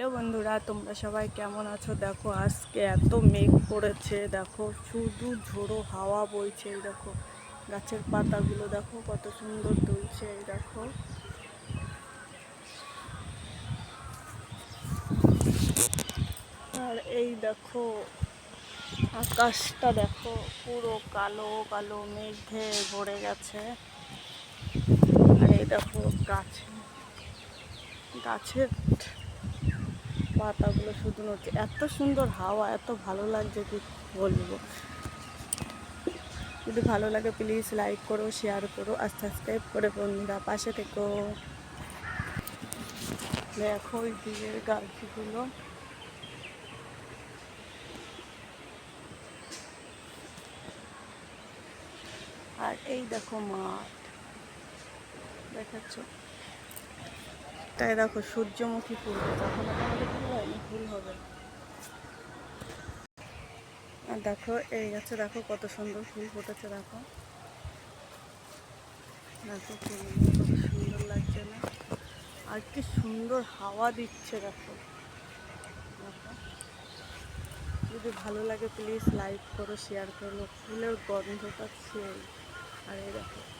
Hello বন্ধুরা, তোমরা সবাই কেমন আছো? দেখো, আজকে এত মেঘ পড়েছে দেখো, শুধু ঝোড়ো হাওয়া বইছে, এই দেখো, গাছের পাতাগুলো দেখো, কত সুন্দর দুলছে এই দেখো। আর এই দেখো, আকাশটা দেখো, পুরো কালো কালো মেঘে ভরে গেছে। আর এই দেখো, গাছ, গাছের পাতাগুলো শুধু নড়ছে। এত সুন্দর হাওয়া, এত ভালো লাগছে কি বলব? যদি ভালো লাগে প্লিজ লাইক করো শেয়ার করো আর সাবস্ক্রাইব করে বন্ধুরা, পাশে থেকো। দেখো ওই দিকের গাছগুলো আর এই দেখো মাঠ। দেখাচ্ছ? তাই দেখো সূর্যমুখী ফুল তখন আমাদের ফুল হয়নি ফুল হবে আর দেখো, এই গাছে দেখো কত সুন্দর ফুল ফুটেছে, দেখো। দেখো ফুলগুলো কত সুন্দর লাগছে না। আর কি সুন্দর হাওয়া দিচ্ছে, দেখো। দেখো। যদি ভালো লাগে প্লিজ লাইক করো শেয়ার করো। ফুলের গন্ধটা সেই। আর এই দেখো।